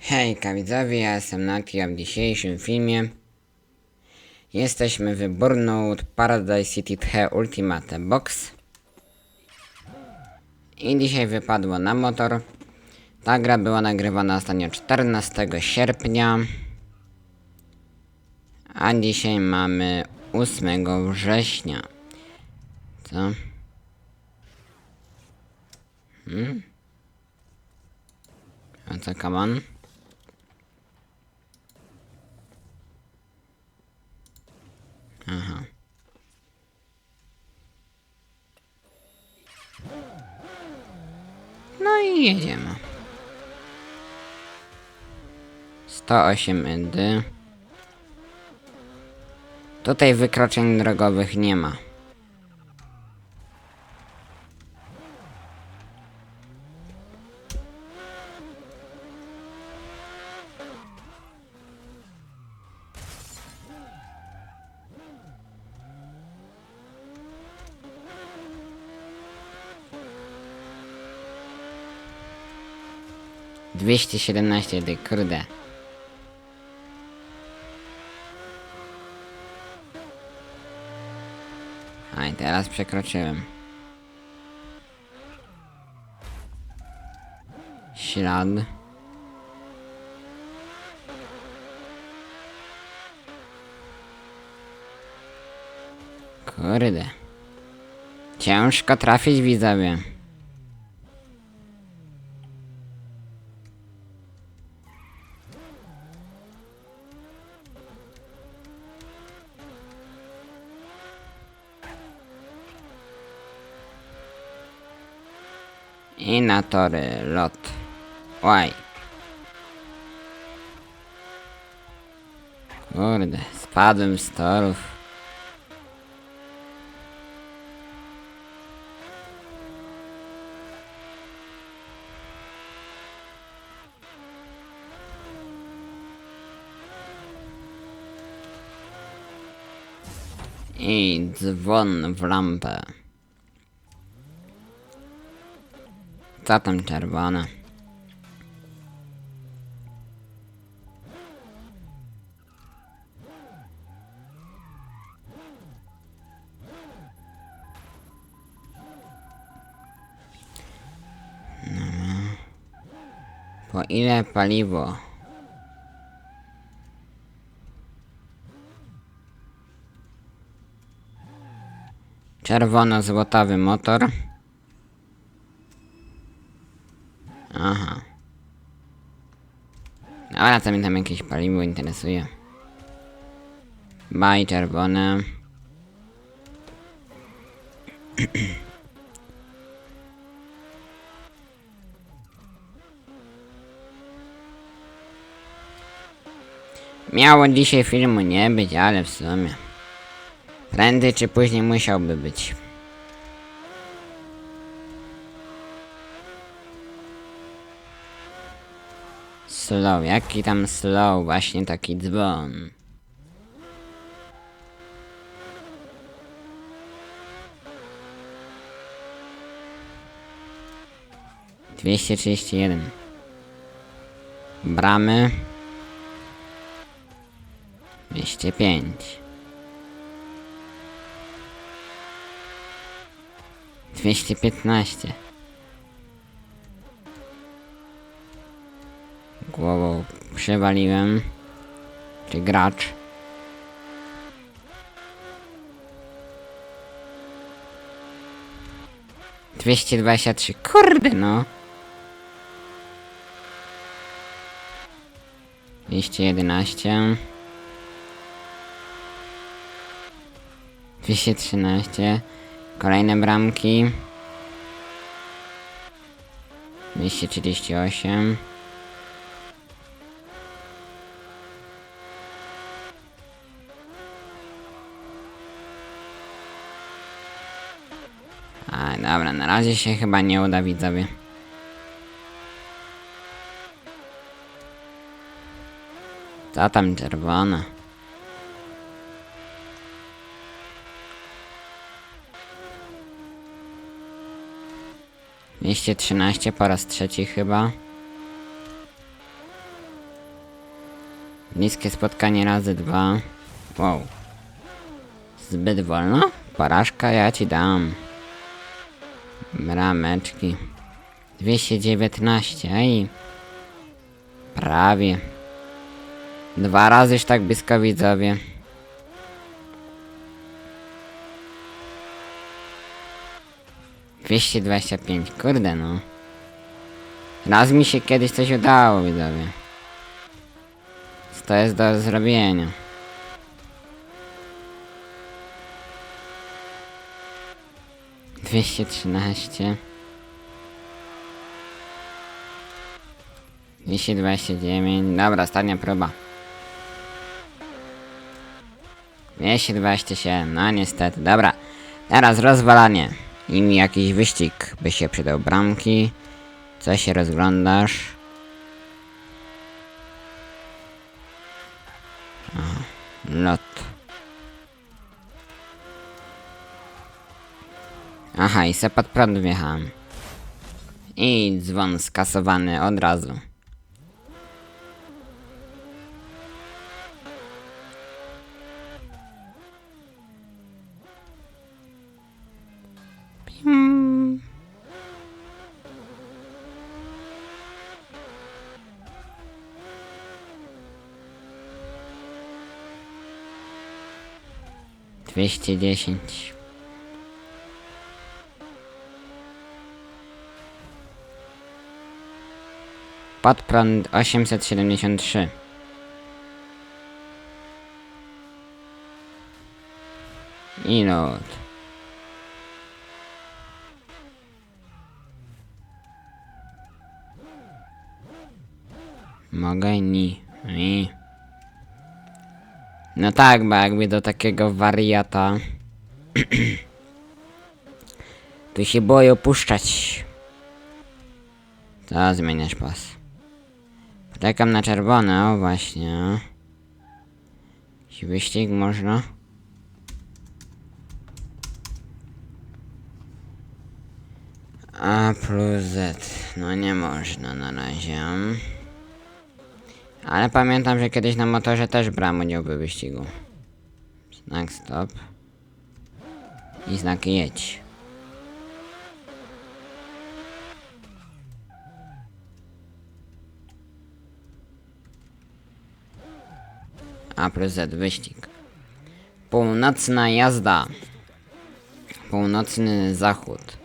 Hejka widzowie, ja jestem Nati, a w dzisiejszym filmie jesteśmy w Burnout Paradise City 3 Ultimate Box i dzisiaj wypadło na motor. Ta gra była nagrywana ostatnio 14 sierpnia, a dzisiaj mamy 8 września. Co? Hmm? A co, come Aha. No i jedziemy. 108 edy. Tutaj wykroczeń drogowych nie ma. Dwieście siedemnaście edy, kurde. A i teraz przekroczyłem. Ślad. Kurde. Ciężko trafić widzowie. I na tory lot. Oj. Kurde, spadłem z torów. I dzwon w lampę. Co tam czerwone? No. Po ile paliwo? Czerwono-złotowy motor. Aha. Dobra, co mnie tam jakieś paliwo interesuje. Baj czerwone. Miało dzisiaj filmu nie być, ale w sumie. Prędzej czy później musiałby być. Slow, jaki tam slow, właśnie taki dzwon. Dwieście trzydzieści jeden. Bramy. Dwieście pięć. Dwieście piętnaście. Głową przewaliłem. Czy gracz. Dwieście dwadzieścia trzy. Kurde no. Dwieście jedenaście. Dwieście trzynaście. Kolejne bramki. 238 dobra, na razie się chyba nie uda widzowie. Co tam czerwone? Dwieście trzynaście po raz trzeci chyba. Niskie spotkanie razy dwa. Wow. Zbyt wolno? Porażka ja ci dam. Brameczki. 219, ej. Prawie. Dwa razy już tak blisko widzowie. Dwieście dwadzieścia pięć, kurde no. Raz mi się kiedyś coś udało, widzowie. To jest do zrobienia. Dwieście trzynaście. Dwieście dwadzieścia dziewięć. Dobra, ostatnia próba. 227, no niestety, dobra. Teraz rozwalanie. I mi jakiś wyścig by się przydał. Bramki. Co się rozglądasz? Aha, lot. Aha, i se pod prąd wjechałem. I dzwon skasowany od razu. Pim. Dwieście dziesięć. Podprąd osiemset siedemdziesiąt trzy. I lot. Mogę ni. ni. No tak, bo jakby do takiego wariata. tu się boję opuszczać. To zmieniasz pas. Czekam na czerwone, o właśnie. Jakiś wyścig można? A plus Z. No nie można na razie. Ale pamiętam, że kiedyś na motorze też brałem udział w wyścigu. Znak stop. I znak jedź. A plus Z wyścig. Północna jazda. Północny zachód.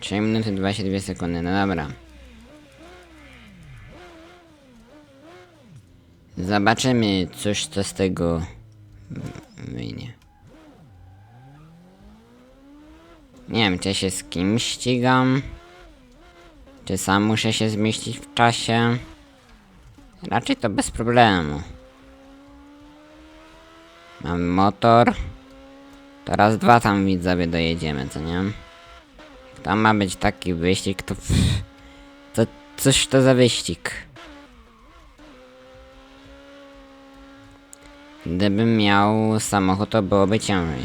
3 minuty 22 sekundy, no dobra. Zobaczymy, cóż to z tego wyjdzie. Nie wiem, czy się z kim ścigam. Czy sam muszę się zmieścić w czasie. Raczej to bez problemu. Mam motor. Teraz dwa tam widzowie dojedziemy, co nie? Tam ma być taki wyścig, to... To coś to za wyścig. Gdybym miał samochód, to byłoby ciężej.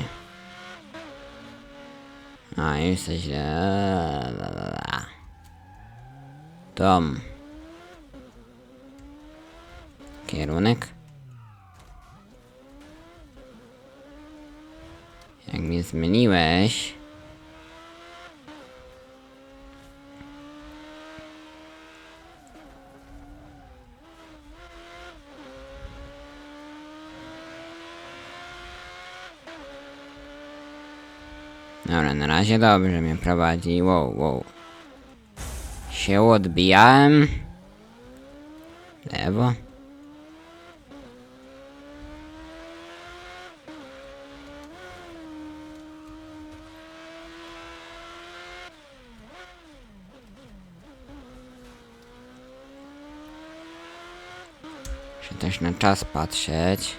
A, już la. Tom. Kierunek. Mnie zmieniłeś... Dobra, na razie dobrze mnie prowadzi. Wow, wow. Się odbijałem. Lewo. Muszę też na czas patrzeć.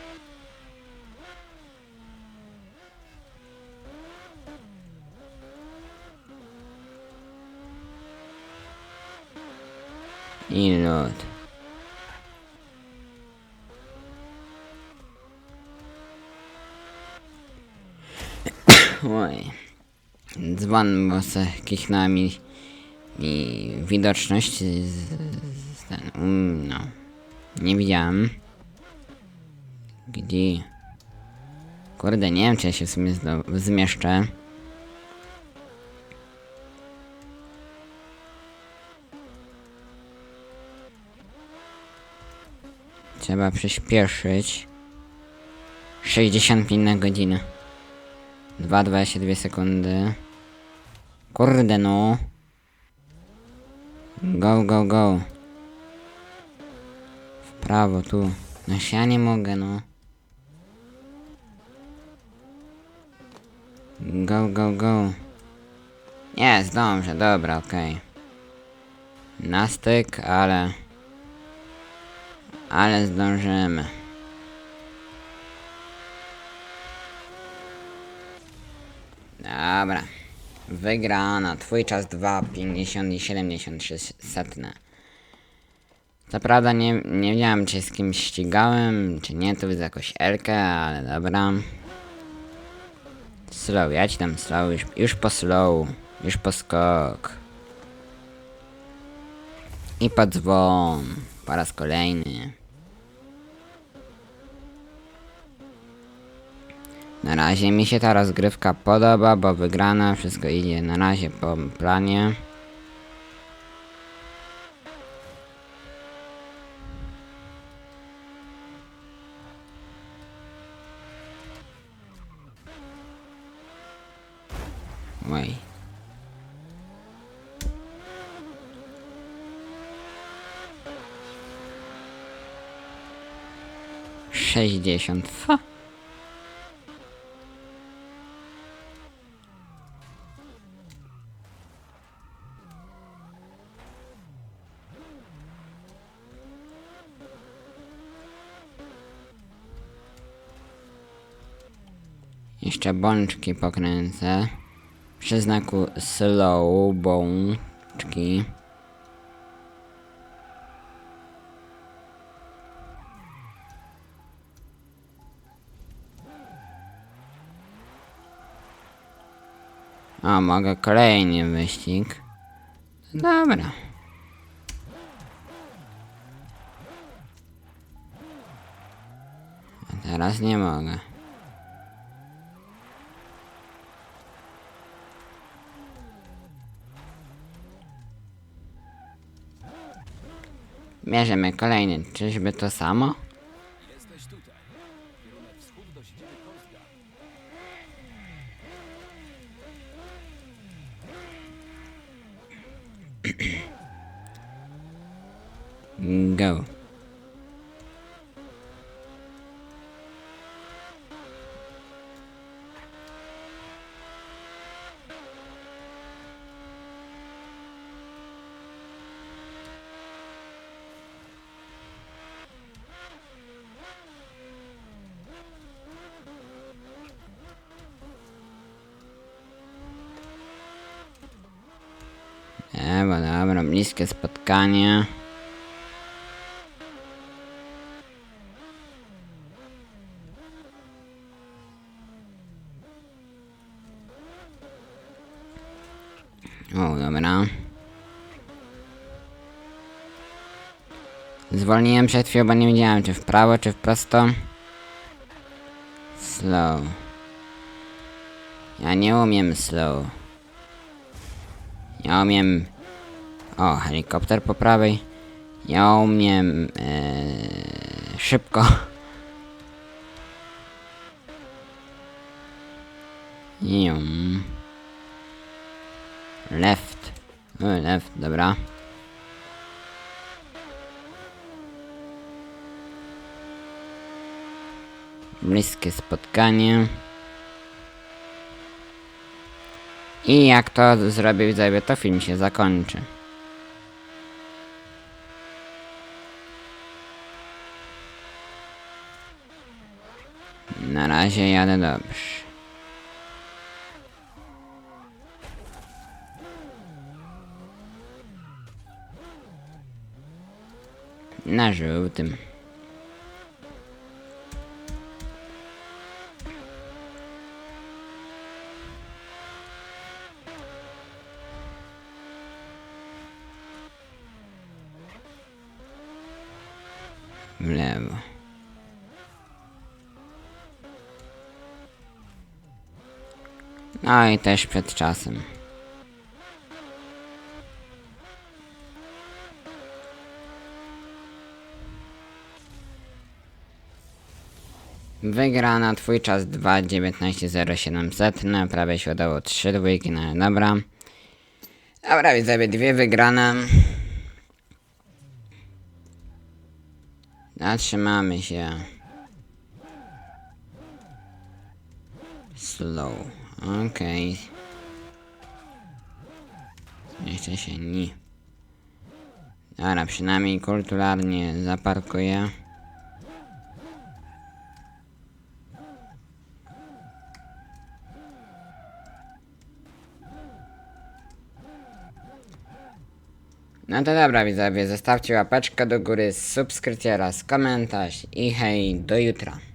Lot. Oj. Dzwon, bo se kichnęła mi, mi widoczność z, z ten, um, no. Nie widziałem. Gdzie? Kurde, nie wiem, czy ja się w sumie zmieszczę. Trzeba przyspieszyć. 65 na godzinę. 2,22 sekundy. Kurde no. Go, go, go. Prawo, tu. No ja nie mogę, no. Go, go, go. Nie, zdążę, dobra, okej. Na styk, ale... Ale zdążymy. Dobra. Wygrana. Twój czas 2,50 i 73 setne. Co prawda nie, nie wiedziałem czy z kimś ścigałem, czy nie, tu widzę jakąś Elkę, ale dobra. Slow, ja ci tam slow, już, już po slow, już po skok. I po dzwon, po raz kolejny. Na razie mi się ta rozgrywka podoba, bo wygrana, wszystko idzie na razie po planie. Oj. Sześćdziesiąt. Fa. Jeszcze bączki pokręcę. Przy znaku slow bączki. O, mogę kolejny wyścig. Dobra. A teraz nie mogę. Bierzemy kolejny. Czyżby to samo? Go. Dobra, bliskie spotkanie. O, dobra. Zwolniłem przed chwilą, bo nie wiedziałem, czy w prawo, czy w prosto. Slow. Ja nie umiem slow. Ja umiem... O, helikopter po prawej. Ja umiem... Ee, szybko. Jum. Left. O, left, dobra. Bliskie spotkanie. I jak to zrobię widzowie, to film się zakończy. Na razie jadę dobrze. Na żółtym. W lewo. No i też przed czasem. Wygrana, twój czas 2.19.0700, no prawie się udało 3 dwójki, no ale dobra. Dobra, widzowie, dwie wygrane. Zatrzymamy się. Slow, okej. Jeszcze się nie. Dobra, przynajmniej kulturalnie zaparkuję. No to dobra widzowie, zostawcie łapeczkę do góry, subskrypcję oraz komentarz i hej, do jutra.